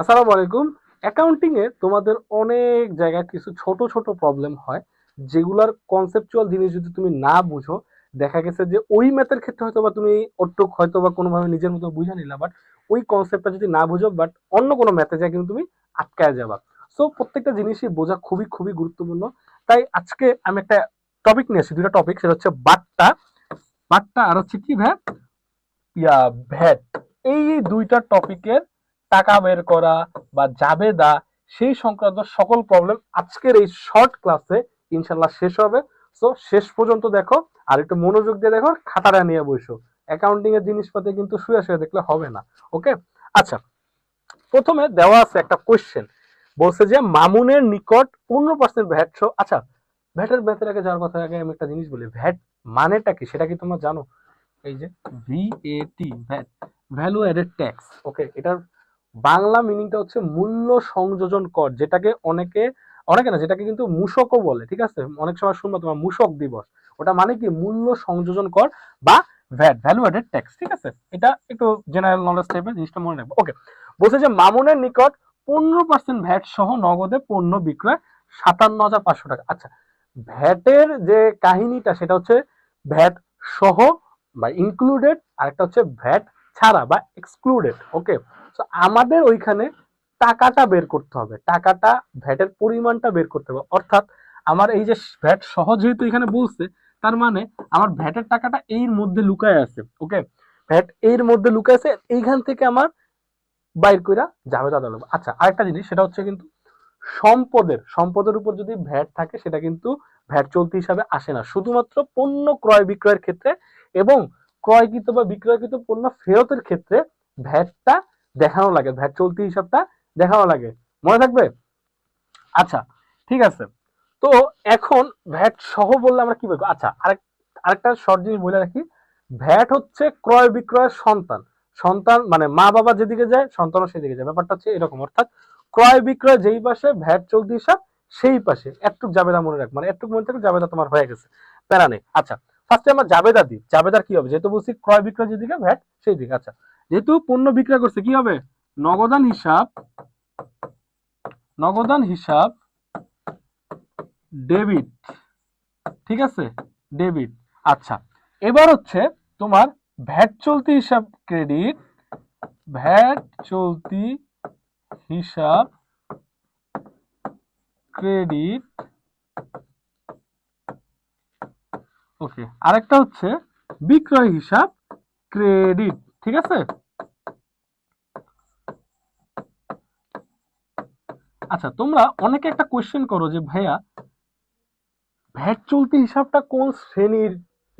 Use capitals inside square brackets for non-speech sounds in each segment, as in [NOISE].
আসসালামু আলাইকুম। অ্যাকাউন্টিং এ তোমাদের অনেক জায়গায় কিছু ছোট ছোট প্রবলেম হয়, যেগুলার কনসেপচুয়াল জিনিস যদি তুমি না বুঝো, দেখা গেছে যে ওই ম্যাথের ক্ষেত্রে হয়তো বা তুমি ওটুক হয়তো বা কোনোভাবে নিজের মতো বুঝে নিলা বাট ওই কনসেপ্টটা যদি না বুঝো বাট অন্য কোনো ম্যাথে যায় কিন্তু তুমি আটকায় যাবা। সো প্রত্যেকটা জিনিসই বোঝা খুবই খুবই গুরুত্বপূর্ণ। তাই আজকে আমি একটা টপিক নিয়ে আসি দুটা টপিক সেটা হচ্ছে বাট্টা। বাট্টা আর হচ্ছে কি ভ্যাট ইয়া ভ্যাট এই দুইটা টপিকের টাকা বের করা বা জাবেদা সেই সংক্রান্ত সকল প্রবলেম আজকের এই শর্ট ক্লাসে ইনশাল্লাহ শেষ হবে। সো শেষ পর্যন্ত দেখো, আর একটু মনোযোগ দিয়ে দেখো, খাতাটা নিয়ে বসো। অ্যাকাউন্টিং এর জিনিসপাতি কিন্তু শুয়ে শুয়ে দেখলে হবে না ওকে আচ্ছা প্রথমে দেওয়া আছে একটা কোয়েশ্চেন বলছে যে, মামুনের নিকট পনেরো পার্সেন্ট ভ্যাট সহ আচ্ছা ভ্যাটের ম্যাথের আগে যাওয়ার কথা, আগে আমি একটা জিনিস বলি। ভ্যাট মানেটা কি? সেটা কি তোমরা জানো? এই যে V A T VAT value added tax okay এটার বাংলা মিনিংটা হচ্ছে মূল্য সংযোজন কর, যেটাকে অনেকে অনেকে না, যেটাকে কিন্তু মূষকও বলে, ঠিক আছে? অনেক সময় শুনব তোমার মূষক দিবস। ওটা মানে কি? মূল্য সংযোজন কর বা ভ্যাট ভ্যালু অ্যাডেড ট্যাক্স ঠিক আছে? এটা একটু জেনারেল নলেজ টাইপের জিনিসটা মনে রাখব। ওকে বলছে যে মামুনের নিকট পনেরো পার্সেন্ট ভ্যাট সহ নগদে পণ্য বিক্রয় সাতান্ন হাজার পাঁচশো টাকা। আচ্ছা ভ্যাটের যে কাহিনীটা, সেটা হচ্ছে ভ্যাট সহ বা ইনক্লুডেড আর একটা হচ্ছে ভ্যাট ছাড়া বা এক্সক্লুডেড ওকে তো আমাদের ওইখানে টাকাটা বের করতে হবে। টাকাটা, ভ্যাটের পরিমাণটা বের করতে হবে। অর্থাৎ আমার এই যে ভ্যাট সহ যেহেতু এখানে বলছে, তার মানে আমার ভ্যাটের টাকাটা এর মধ্যে লুকায় আছে ওকে ভ্যাট এর মধ্যে লুকায় আছে, এইখান থেকে আমার বাইর কইরা যাবে দাদা লাগবে আচ্ছা আরেকটা জিনিস, সেটা হচ্ছে কিন্তু সম্পদের সম্পদের উপর যদি ভ্যাট থাকে, সেটা কিন্তু ভ্যাট চলতি হিসাবে আসে না। শুধুমাত্র পণ্য ক্রয় বিক্রয়ের ক্ষেত্রে এবং ক্রয়কৃত বা বিক্রয়কৃত পণ্য ফেরতের ক্ষেত্রে ভ্যাটটা দেখানো লাগে, ভ্যাট চলতি হিসাবটা দেখানো লাগে। মনে থাকবে? আচ্ছা ঠিক আছে। তো এখন ভ্যাট সহ বললে আমরা কি বলব? আচ্ছা আরেক, আরেকটা শর্ট জিনিস বলে রাখি। ভ্যাট হচ্ছে ক্রয় বিক্রয়ের সন্তান। সন্তান মানে মা বাবা যেদিকে যায়, সন্তানও সেদিকে যায়। ব্যাপারটা হচ্ছে এরকম, অর্থাৎ ক্রয় বিক্রয় যেই পাশে, ভ্যাট চলতি হিসাব সেই পাশে। একটুক জাবেদা মনে রাখ মানে একটুক মনে থাকে জাবেদা তোমার হয়ে গেছে। প্যারা নেই। আচ্ছা ফার্স্টে আমরা জাবেদা দিই। জাবেদার কি হবে? যেহেতু বলছি ক্রয় বিক্রয় যেদিকে, ভ্যাট সেই দিকে আচ্ছা যেহেতু পণ্য বিক্রয় করছে, কি হবে? নগদান হিসাব নগদান হিসাব, ডেবিট, ঠিক আছে? ডেবিট আচ্ছা। এবার হচ্ছে তোমার ভ্যাট চলতি হিসাব ক্রেডিট, ভ্যাট চলতি হিসাব ক্রেডিট, ওকে, আরেকটা হচ্ছে বিক্রয় হিসাব ক্রেডিট। ঠিক আছে? আচ্ছা তোমরা অনেকে একটা কোয়েশ্চেন করো যে, ভাইয়া ভ্যাট চলতি হিসাবটা কোন শ্রেণির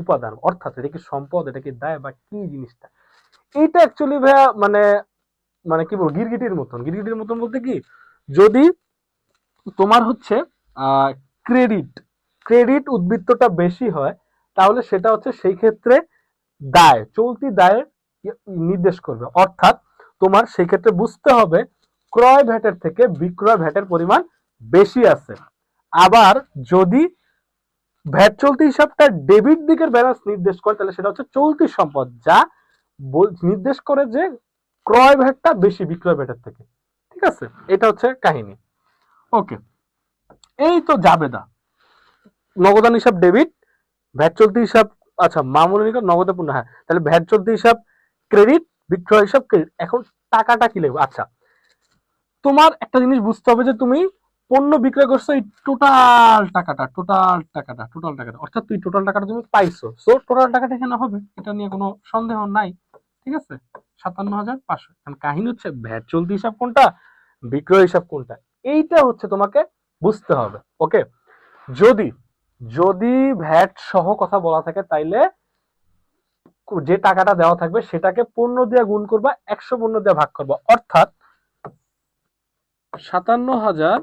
উপাদান? অর্থাৎ এটা কি সম্পদ, এটা কি দায়, বা কি জিনিসটা? এইটা অ্যাকচুয়ালি ভাইয়া মানে মানে কি বলব, গিরগিটির মতন। গিরগিটির মতন বলতে কি, যদি তোমার হচ্ছে ক্রেডিট ক্রেডিট উদ্বৃত্তটা বেশি হয়, তাহলে সেটা হচ্ছে সেই ক্ষেত্রে দায়, চলতি দায়ের নির্দেশ করবে। অর্থাৎ তোমার সেই ক্ষেত্রে বুঝতে হবে ক্রয় ভ্যাটের থেকে বিক্রয় ভ্যাটের পরিমাণ বেশি আছে। আবার যদি ভ্যাট চলতি হিসাবটা ডেবিট দিকের ব্যালেন্স নির্দেশ করে, তাহলে সেটা হচ্ছে চলতি সম্পদ, যা নির্দেশ করে যে ক্রয় ভ্যাটটা বেশি বিক্রয় ভ্যাটের থেকে। ঠিক আছে? এটা হচ্ছে কাহিনী। ওকে। এই তো জাবেদা। নগদান হিসাব ডেবিট, ভ্যাট চলতি হিসাব আচ্ছা মামুলি নিকট নগদে পূর্ণ হ্যাঁ তাহলে ভ্যাট চলতি হিসাব ক্রেডিট বিক্রয় হিসাব ক্রেডিট এখন টাকাটা কি লাগবে আচ্ছা তোমার একটা জিনিস বুঝতে হবে যে তুমি পণ্য বিক্রয় করছ এই টোটাল টাকাটা টোটাল টাকাটা টোটাল টাকাটা। অর্থাৎ তুই টোটাল টাকাটা তুমি পাইছো। সো টোটাল টাকাটা এখানে হবে, এটা নিয়ে কোনো সন্দেহ নাই, ঠিক আছে? সাতান্ন হাজার পাঁচশো। এখন কাহিনী হচ্ছে, ভ্যাট চলতি হিসাব কোনটা, বিক্রয় হিসাব কোনটা? এইটা হচ্ছে তোমাকে বুঝতে হবে ওকে যদি যদি ভ্যাট সহ কথা বলা থাকে, তাইলে যে টাকাটা দেওয়া থাকবে সেটাকে পণ্য দিয়ে গুণ করবা, একশো পণ্য দিয়ে ভাগ করবা। অর্থাৎ সাতান্ন হাজার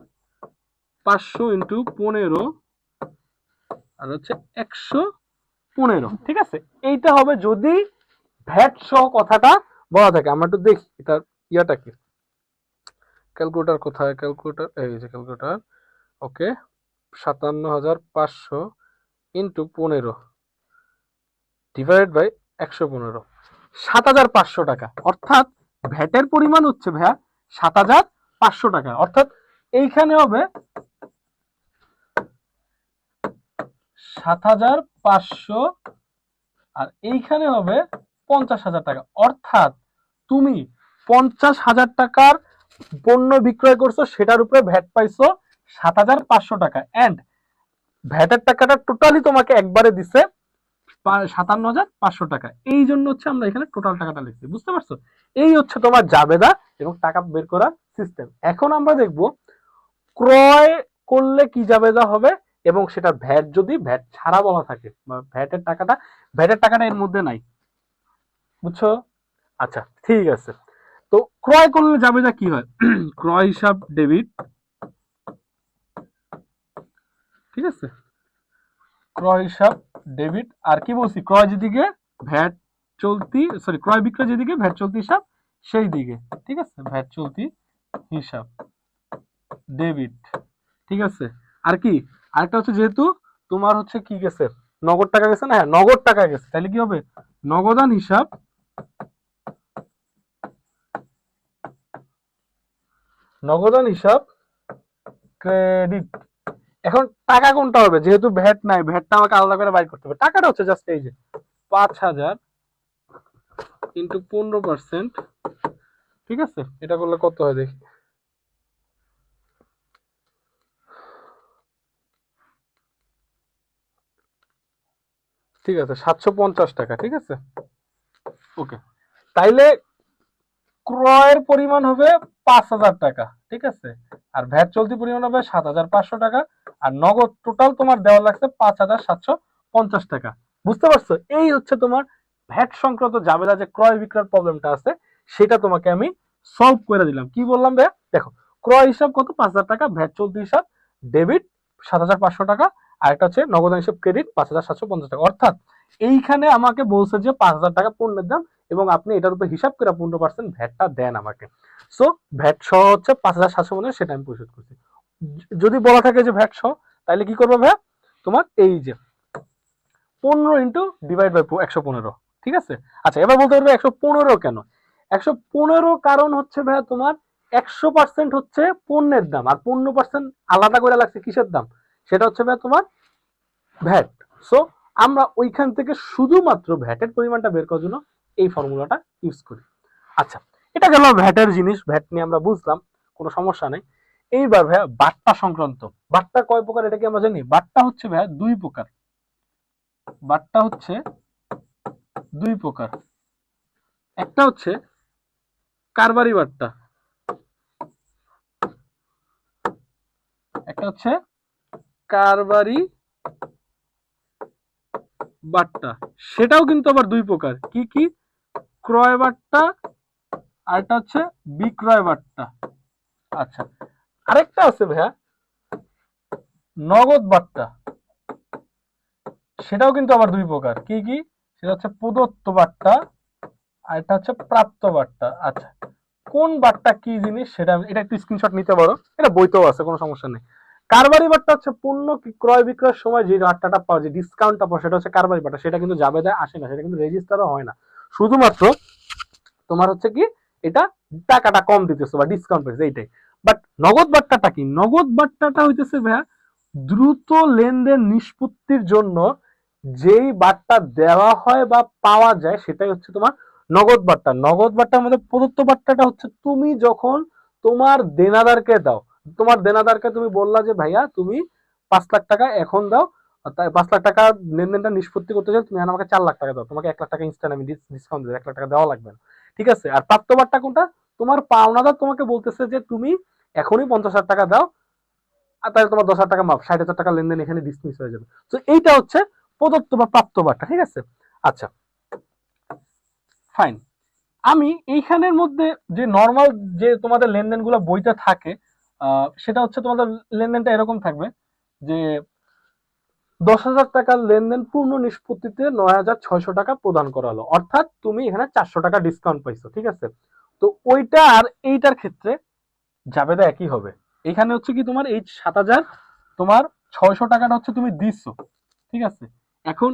পাঁচশো ইন্টু পনেরো, আর হচ্ছে একশো পনেরো। ঠিক আছে? এইটা হবে যদি ভ্যাট সহ কথাটা বলা থাকে। আমরা একটু দেখি, এটার ইয়াটা কি? ক্যালকুলেটার কোথায়? ক্যালকুলেটার, এই যে ক্যালকুলেটার। ওকে, সাতান্ন হাজার পাঁচশো ইন্টু পনেরো। ডিভাইডেড বাই একশো পনেরো। সাত হাজার পাঁচশো টাকা। অর্থাৎ ভ্যাটের পরিমাণ হচ্ছে ভাইয়া সাত হাজার পাঁচশো টাকা। অর্থাৎ এইখানে হবে সাত হাজার পাঁচশো আর এইখানে হবে পঞ্চাশ হাজার টাকা। অর্থাৎ তুমি পঞ্চাশ হাজার টাকার পণ্য বিক্রয় করছ, সেটার উপরে ভ্যাট পাইছো সাত হাজার পাঁচশো টাকা। অ্যান্ড ভ্যাটের টাকাটা টোটালি তোমাকে একবারে দিছে সাতান্ন হাজার পাঁচশো টাকা। এই জন্য হচ্ছে আমরা এখানে টোটাল টাকাটা লিখছি। বুঝতে পারছ? এই হচ্ছে তোমার জাবেদা এবং টাকা বের করার সিস্টেম এখন আমরা দেখব ক্রয় করলে কি জাবেদা হবে এবং সেটা ভ্যাট যদি, ভ্যাট ছাড়া বলা থাকে ভ্যাটের টাকাটা ভ্যাটের টাকাটা এর মধ্যে নাই। বুঝছ? আচ্ছা ঠিক আছে। তো ক্রয় করলে জাবেদা কি হয়? [CLEARS THROAT] ক্রয় হিসাব ডেবিট ঠিক আছে? ক্রয় হিসাব, ডেবিট আর কি বলছি, ক্রয় যেদিকে, ভ্যাট চলতি সরি ক্রয় বিক্রয় যেদিকে, ভ্যাট চলতি হিসাব, সেই দিকে, ঠিক আছে? ভ্যাট চলতি হিসাব, ডেবিট, ঠিক আছে? আর কি? আরেকটা হচ্ছে যেহেতু তোমার হচ্ছে কি গেছে? নগদ টাকা গেছে না? হ্যাঁ নগদ টাকা গেছে। তাহলে কি হবে? নগদান হিসাব নগদান হিসাব, ক্রেডিট এখন টাকা কোনটা হবে? যেহেতু ভ্যাট নাই, ভ্যাটটা আমাকে আলাদা করে বাইর করতে হবে। টাকাটা হচ্ছে জাস্ট এই যে, পাঁচ হাজার ইন্টু পনেরো পার্সেন্ট ঠিক আছে? এটা করলে কত হয় দেখি? ঠিক আছে, সাতশো পঞ্চাশ টাকা, ঠিক আছে? ওকে তাইলে ক্রয়ের পরিমাণ হবে পাঁচ হাজার টাকা, ঠিক আছে? আর ভ্যাট চলতি পরিমাণ হবে সাত হাজার পাঁচশো টাকা। আর নগদ টোটাল তোমার দেওয়া লাগছে পাঁচ হাজার সাতশো পঞ্চাশ টাকা। বুঝতে পারছ? এই হচ্ছে তোমার ভ্যাট সংক্রান্ত জাবেদা যে ক্রয় বিক্রয়ের প্রবলেমটা আছে, সেটা তোমাকে আমি সলভ করে দিলাম। কি বললাম ভাইয়া? দেখো, ক্রয় হিসাব কত? পাঁচ হাজার টাকা, ভ্যাট চলতি হিসাব ডেবিট সাত হাজার পাঁচশো টাকা, আর একটা হচ্ছে নগদ হিসাব ক্রেডিট পাঁচ হাজার সাতশো পঞ্চাশ টাকা। অর্থাৎ এইখানে আমাকে বলছে যে পাঁচ হাজার টাকা পণ্যের দাম এবং আপনি এটার উপর হিসাব করে পনেরো পার্সেন্ট ভ্যাটটা দেন আমাকে। সো ভ্যাট সহ হচ্ছে পাঁচ হাজার সাতশো পঞ্চাশ, সেটা আমি পরিশোধ করছি। যদি বলা থাকে যে ভ্যাট সহ তাহলে কি করব ভাইয়া? তোমার এই যে পনেরো ইন্টু ডিভাইড বাই একশো পনেরো, ঠিক আছে? আচ্ছা এবার বলতে পারবে একশো পনেরো কেন? একশো পনেরো কারণ হচ্ছে ভাইয়া তোমার একশো পার্সেন্ট হচ্ছে পণ্যের দাম, আর পনেরো পার্সেন্ট আলাদা করে লাগছে কিসের দাম? সেটা হচ্ছে ভাইয়া তোমার ভ্যাট। সো আমরা ওইখান থেকে শুধুমাত্র ভ্যাটের পরিমাণটা বের করার জন্য এই ফর্মুলাটা ইউজ করি। আচ্ছা এটা গেল ভ্যাটের জিনিস, ভ্যাট নিয়ে আমরা বুঝলাম, কোনো সমস্যা নেই। এইবার ভাইয়া বাট্টা সংক্রান্ত। বাট্টা কয় প্রকার এটা কি আমরা জানি? বাট্টা হচ্ছে ভাইয়া দুই প্রকার। বাট্টা হচ্ছে দুই প্রকার। একটা হচ্ছে কারবারি বাট্টা। একটা হচ্ছে কারবারি বাট্টা। সেটাও কিন্তু আবার দুই প্রকার। কি কি? ক্রয় বাট্টা আর একটা হচ্ছে বিক্রয় বাট্টা। আচ্ছা আরেকটা আছে ভাইয়া। নগদ বার্তা। সেটাও কিন্তু আবার দুই প্রকার। কি কি? সেটা হচ্ছে প্রদত্ত বার্তা আর এটা হচ্ছে প্রাপ্ত বার্তা। আচ্ছা কোন বার্তা কি জিনিস সেটা এটা একটু স্ক্রিনশট নিতে পারো। এটা বইতেও আছে, কোনো সমস্যা নেই। কারবারি বার্তা হচ্ছে পণ্য ক্রয় বিক্রয়ের সময় যে বার্তাটা পাওয়া যে ডিসকাউন্টটা পাওয়া সেটা হচ্ছে কারবারি বাট্টা সেটা কিন্তু যাবে দেয়, আসে না। সেটা কিন্তু রেজিস্টারও হয় না। শুধুমাত্র তোমার হচ্ছে কি, এটা টাকাটা কম দিতেছো বা ডিসকাউন্ট পেয়েছে, এইটাই। বাট নগদ বাট্টাটা কি? নগদ বাট্টাটা হইতেছে ভাইয়া, দ্রুত লেনদেন নিষ্পত্তির জন্য যেই বাট্টা দেওয়া হয় বা পাওয়া যায়, সেটাই হচ্ছে তোমার নগদ বাট্টা। নগদ বাট্টার মধ্যে প্রদত্ত বাট্টাটা হচ্ছে তুমি যখন তোমার দেনাদারকে দাও। তোমার দেনাদারকে তুমি বললা যে, ভাইয়া, তুমি পাঁচ লাখ টাকা এখন দাও। পাঁচ লাখ টাকা লেনদেনটা নিষ্পত্তি করতে চাও তুমি আমাকে চার লাখ টাকা দাও। তোমাকে এক লাখ টাকা ইনস্ট্যান্ট আমি ডিসকাউন্ট দেবো। এক লাখ টাকা দেওয়া লাগবে না। ঠিক আছে? আর প্রাপ্ত বাট্টা কোনটা? তোমার পাওনাদার তোমাকে বলতেছে যে, তুমি এখনই পঞ্চাশ হাজার টাকা দাও, আর তাহলে তোমার দশ হাজার টাকা মাপ ষাট হাজার টাকা লেনদেন এখানে ডিসমিস হয়ে যাবে। তো এইটা হচ্ছে প্রদত্ত বা প্রাপ্ত বাট্টা ঠিক আছে? আচ্ছা ফাইন আমি এইখানের মধ্যে যে নর্মাল যে তোমাদের লেনদেনগুলো বইতে থাকে সেটা হচ্ছে তোমাদের লেনদেনটা এরকম থাকবে যে দশ হাজার টাকার লেনদেন পূর্ণ নিষ্পত্তিতে নয় হাজার ছয়শো টাকা প্রদান করা হলো অর্থাৎ তুমি এখানে চারশো টাকা ডিসকাউন্ট পাইছো, ঠিক আছে? তো ওইটা আর এইটার ক্ষেত্রে জাবেদা একই হবে। এখানে হচ্ছে কি তোমার এই সাত হাজার, তোমার ছয়শো টাকাটা হচ্ছে তুমি দিচ্ছ, ঠিক আছে? এখন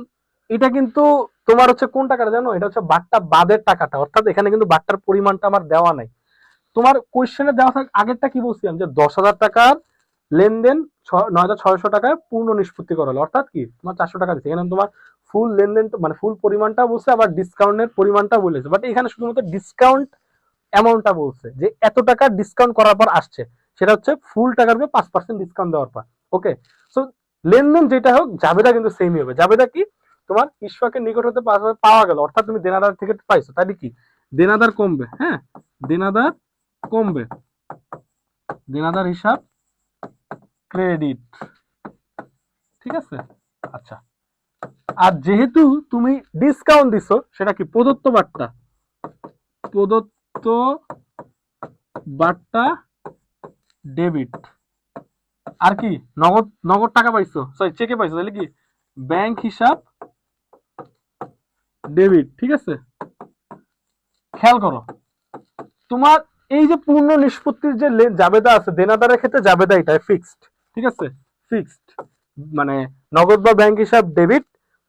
এটা কিন্তু তোমার হচ্ছে কোন টাকাটা জানো? এটা হচ্ছে বাট্টা বাদের টাকাটা, অর্থাৎ এখানে কিন্তু বাট্টার পরিমাণটা আমার দেওয়া নাই। তোমার কোয়েশ্চেনে দেওয়া থাক, আগেরটা কি বলছিলাম যে দশ হাজার টাকার লেনদেন নয় হাজার ছয়শো টাকায় পূর্ণ নিষ্পত্তি করা হলো, অর্থাৎ কি? তোমার চারশো টাকা দিচ্ছে। এখানে তোমার ফুল লেনদেন মানে ফুল পরিমাণটা বলছে, আবার ডিসকাউন্টের পরিমাণটা বলেছে। বাট এখানে শুধুমাত্র ডিসকাউন্ট অ্যামাউন্টটা বলছে যে এত টাকা ডিসকাউন্ট করার পর আসছে। সেটা হচ্ছে ফুল টাকার উপরে পাঁচ পার্সেন্ট ডিসকাউন্ট দেওয়ার পর। ওকে সো লেনদেন যেটা হোক, জাবেদা কিন্তু সেমই হবে। জাবেদা কি? তোমার ইস্পাকের নিকট হতে পাওয়া গেল। অর্থাৎ তুমি দেনাদার থেকে পাইছো। তাহলে কি? দেনাদার কমবে হ্যাঁ? দেনাদার কমবে। দেনাদার হিসাব ক্রেডিট ঠিক আছে? আচ্ছা। আর যেহেতু তুমি ডিসকাউন্ট দিছো, সেটা কি? প্রদত্ত বার্তা। প্রদত্ত বার্তা ডেবিট আর কি? নগদ নগদ টাকা পাইছো? সরি চেকে পাইছো তাহলে কি? ব্যাংক হিসাব ডেবিট ঠিক আছে? খেয়াল করো। তোমার এই যে পূর্ণ নিষ্পত্তির যে জাবেদা আছে, দেনাদারের ক্ষেত্রে জাবেদা এটা ফিক্সড ঠিক আছে? ফিক্সড মানে নগদ বা ব্যাংক হিসাব ডেবিট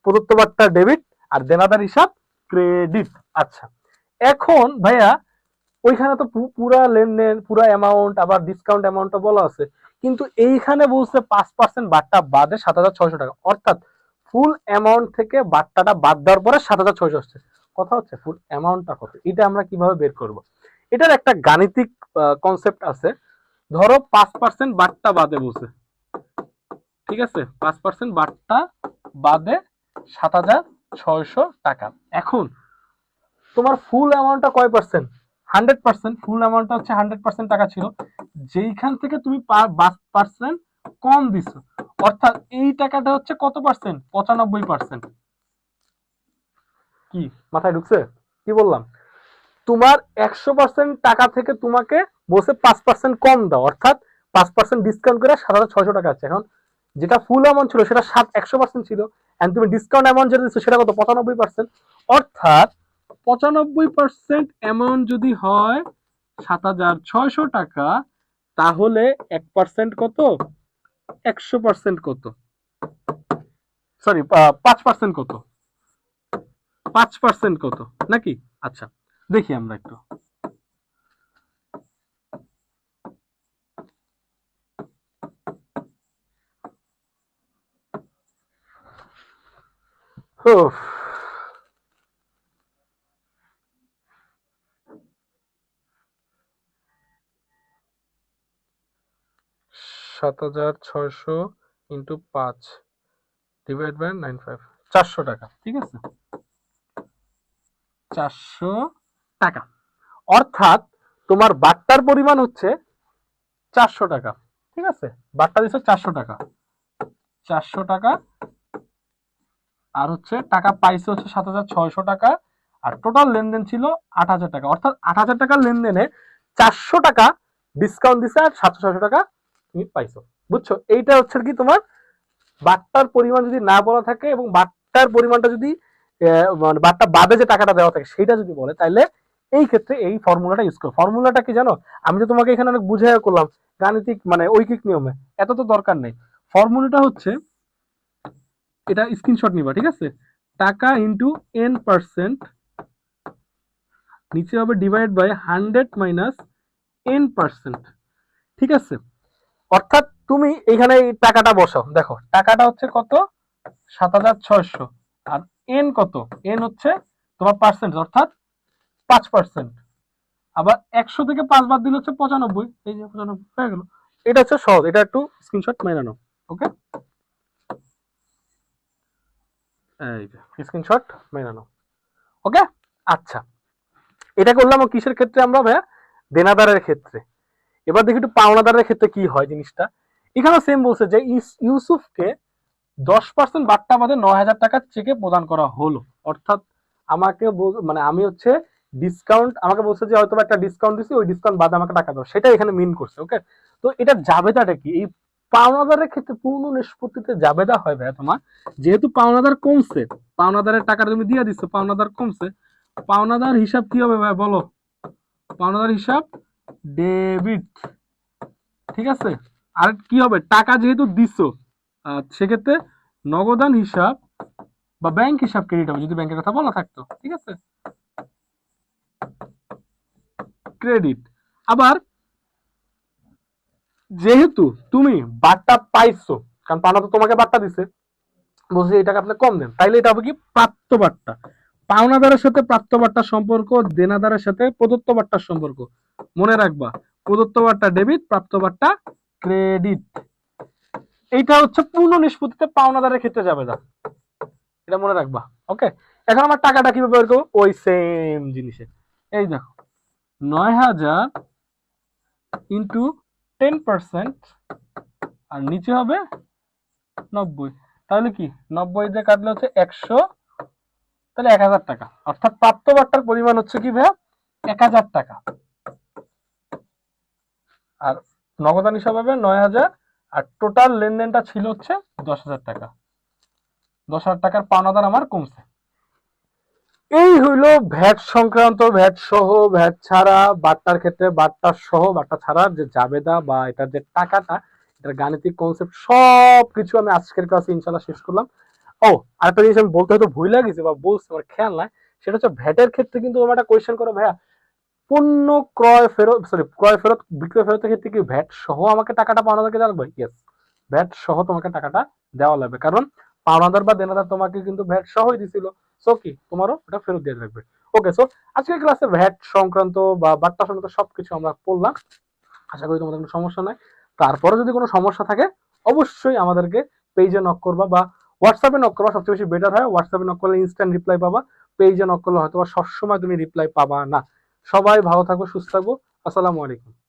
প্রদত্ত বার্তা ডেবিট আর দেনাদার হিসাব ক্রেডিট আচ্ছা এখন ভাইয়া ওইখানে তো পুরা লেনদেন, পুরা অ্যামাউন্ট আবার ডিসকাউন্ট অ্যামাউন্টটা বলা আছে। কিন্তু এইখানে বলছে পাঁচ পার্সেন্ট বাট্টা বাদে সাত হাজার ছয়শো টাকা। অর্থাৎ ফুল অ্যামাউন্ট থেকে বাট্টাটা বাদ দেওয়ার পরে সাত হাজার ছয়শো আসছে। কথা হচ্ছে ফুল অ্যামাউন্টটা কত? এটা আমরা কীভাবে বের করব? এটার একটা গাণিতিক কনসেপ্ট আছে। ধরো পাঁচ পার্সেন্ট বাট্টা বাদে বলছে। ঠিক আছে? পাঁচ পার্সেন্ট বাট্টা বাদে সাত হাজার ছয়শো টাকা। এখন, তোমার ফুল অ্যামাউন্টটা কয় পার্সেন্ট হান্ড্রেড পার্সেন্ট, ফুল অ্যামাউন্টটা হচ্ছে হান্ড্রেড পার্সেন্ট টাকা ছিল। যেইখান থেকে তুমি পার্সেন্ট কম দিছো, অর্থাৎ এই টাকাটা হচ্ছে কত পার্সেন্ট? পঁচানব্বই পার্সেন্ট। কি? মাথায় ঢুকছে? কি বললাম? তোমার একশো পার্সেন্ট টাকা থেকে তোমাকে বসে পাঁচ পার্সেন্ট কম দাও, অর্থাৎ পাঁচ পার্সেন্ট ডিসকাউন্ট করে সাত হাজার ছয়শো টাকা আছে। এখন যেটা ফুল অ্যামাউন্ট ছিল, সেটা সাত, একশো পার্সেন্ট ছিল এন্ড তুমি ডিসকাউন্ট অ্যামাউন্ট যেটা দিচ্ছ সেটা কত? পঁচানব্বই পার্সেন্ট। অর্থাৎ পঁচানব্বই পার্সেন্ট অ্যামাউন্ট যদি হয় সাত হাজার ছয়শো টাকা, তাহলে এক পার্সেন্ট কত? একশো পার্সেন্ট কত? সরি পাঁচ পার্সেন্ট কত? পাঁচ পার্সেন্ট কত? নাকি? আচ্ছা দেখি আমরা একটু। উফ। সাত হাজার ছয়শো ইন্টু পাঁচ ডিভাইড নাইন ফাইভ চারশো টাকা, ঠিক চারশো টাকা। অর্থাৎ তোমার বাট্টার পরিমাণ হচ্ছে চারশো টাকা, ঠিক আছে? বাট্টা দিচ্ছে চারশো টাকা। চারশো টাকা, আর হচ্ছে টাকা পাইছে হচ্ছে সাত হাজার ছয়শো টাকা, আর টোটাল লেনদেন ছিল আট হাজার টাকা। অর্থাৎ আট হাজার টাকার লেনদেনে চারশো টাকা ডিসকাউন্ট দিছে আর সাতশো ছয়শো টাকা তুমি পাইছো। বুঝছ? এইটা হচ্ছে কি তোমার বাট্টার পরিমাণ যদি না বলা থাকে এবং বাট্টার পরিমাণটা যদি মানে বাট্টা বাদে যে টাকাটা দেওয়া থাকে সেটা যদি বলে তাহলে এই ক্ষেত্রে এই ফর্মুলাটা ইউজ করো। ফর্মুলাটা কি জানো? আমি তো তোমাকে এখানে অনেক বুঝাই করলাম গাণিতিক মানে ঐকিক নিয়মে। এত তো দরকার নেই। ফর্মুলাটা হচ্ছে, এটা স্ক্রিনশট নিবা, ঠিক আছে? টাকা ইন্টু এন পার্সেন্ট নিচে হবে divide by hundred minus N percent ঠিক আছে? অর্থাৎ তুমি এখানে এই টাকাটা বসাও। দেখো, টাকাটা হচ্ছে কত? সাত হাজার ছয়শো। আর এন কত? এন হচ্ছে তোমার পার্সেন্ট অর্থাৎ পাঁচ পার্সেন্ট আবার একশো থেকে পাঁচ বাদ দিলে হচ্ছে পঁচানব্বই। এই যে পঁচানব্বই হয়ে গেল। এটা হচ্ছে সহজ। এটা একটু স্ক্রিনশট মেনে নাও ওকে এই যে স্ক্রিনশট মেনে নাও ওকে আচ্ছা। এটা করলাম কিসের ক্ষেত্রে আমরা ভাইয়া? দেনাদারের ক্ষেত্রে। এবার দেখি একটু পাওনাদারের ক্ষেত্রে কি হয় জিনিসটা। এখানে সেম বলছে যে ইউসুফকে দশ পার্সেন্ট বাট্টা বাদে নয় হাজার টাকার চেকে প্রদান করা হলো। অর্থাৎ আমাকে মানে আমি হচ্ছে ডিসকাউন্ট আমাকে বলছে যে হয়তো একটা ডিসকাউন্ট দিছি, ওই ডিসকাউন্ট বাদে আমাকে টাকা দাও। সেটা এখানে মিন করছে ওকে তো এটা জাবেদাটা কি? এই পাওনাদারের ক্ষেত্রে পূর্ণ নিষ্পত্তিতে জাবেদা হয় ভাইয়া তোমার, যেহেতু পাওনাদার কমছে, পাওনাদারের টাকা তুমি দিয়ে দিচ্ছ পাওনাদার কমছে। পাওনাদার হিসাব কি হবে ভাই বলো? পাওনাদার হিসাব ডেবিট। ঠিক আছে? আর কি হবে? টাকা যেহেতু দিছো সেক্ষেত্রে নগদান হিসাব বা ব্যাংক হিসাব ক্রেডিট হবে, যদি ব্যাংকের কথা বলা থাকতো। ঠিক আছে? ক্রেডিট আবার, যেহেতু তুমি বাট্টা পাইছো, কারণ পাওনা তো তোমাকে বাট্টা দিছে, বলছে এই টাকা আপনি কম দেন, তাইলে এটা হবে কি প্রাপ্ত বাট্টা পাওনাদারের সাথে প্রাপ্ত বাট্টার সম্পর্ক, দেনাদারের সাথে প্রদত্ত বাট্টার সম্পর্ক। মনে রাখবা প্রদত্ত বাট্টা ডেবিট প্রাপ্ত বাট্টা ক্রেডিট। এইটা হচ্ছে পূর্ণ নিষ্পত্তিতে পাওনাদারের ক্ষেত্রে যাবে না এটা মনে রাখবা ওকে এখন আমার টাকাটা কীভাবে বের করব? ওই সেম জিনিসে। এই দেখো, নয় হাজার ইন্টু টেন পার্সেন্ট আর নিচে হবে নব্বই। তাহলে কি? নব্বই দিয়ে কাটলে হচ্ছে একশো তাহলে এক হাজার টাকা। অর্থাৎ প্রাপ্ত বাট্টার পরিমাণ হচ্ছে কি ভাইয়া? এক হাজার টাকা। আর নগদান হিসাব হবে নয় হাজার। আর টোটাল লেনদেনটা ছিল হচ্ছে দশ হাজার টাকা। দশ হাজার টাকার পাওনাদার আমার কমছে। এই হইল ভ্যাট সংক্রান্ত, ভ্যাট সহ, ভ্যাট ছাড়া, বাট্টার ক্ষেত্রে বাট্টা সহ, বাট্টা ছাড়া যে জাবেদা বা এটার যে টাকাটা, এটার গাণিতিক কনসেপ্ট সব কিছু আমি আজকের ক্লাসে ইনশাল্লাহ শেষ করলাম। ও, আরেকটা জিনিস আমি বলতে হয়তো ভুল গেছে বা বলছি, আমার খেয়াল নাই। সেটা হচ্ছে ভ্যাটের ক্ষেত্রে কিন্তু আমার একটা কোয়েশ্চেন করো, ভাইয়া, পণ্য ক্রয় ফেরত সরি ক্রয় ফেরত, বিক্রয় ফেরতের ক্ষেত্রে কি ভ্যাট সহ আমাকে টাকাটা পাওনাদারকে দেওয়া লাগবে? ইয়েস ভ্যাট সহ তোমাকে টাকাটা দেওয়া লাগবে। কারণ পাওনাদার বা দেনাদার তোমাকে কিন্তু ভ্যাট সহই দিছিল। সো কি? তোমারও ওটা ফেরত দিয়ে রাখবে ওকে সো আজকের ক্লাসে ভ্যাট সংক্রান্ত বা বার্তা সংক্রান্ত সবকিছু আমরা পড়লাম। আশা করি তোমাদের কোনো সমস্যা নাই। তারপরে যদি কোনো সমস্যা থাকে, অবশ্যই আমাদেরকে পেজে নক করবা বা হোয়াটসঅ্যাপে নক করবা, সবচেয়ে বেশি বেটার হয়। হোয়াটসঅ্যাপে নক করলে ইনস্ট্যান্ট রিপ্লাই পাবা। পেজে নক করলে হয়তো সবসময় তুমি রিপ্লাই পাবা না। সবাই ভালো থাকো, সুস্থ থাকো। আসসালামু আলাইকুম।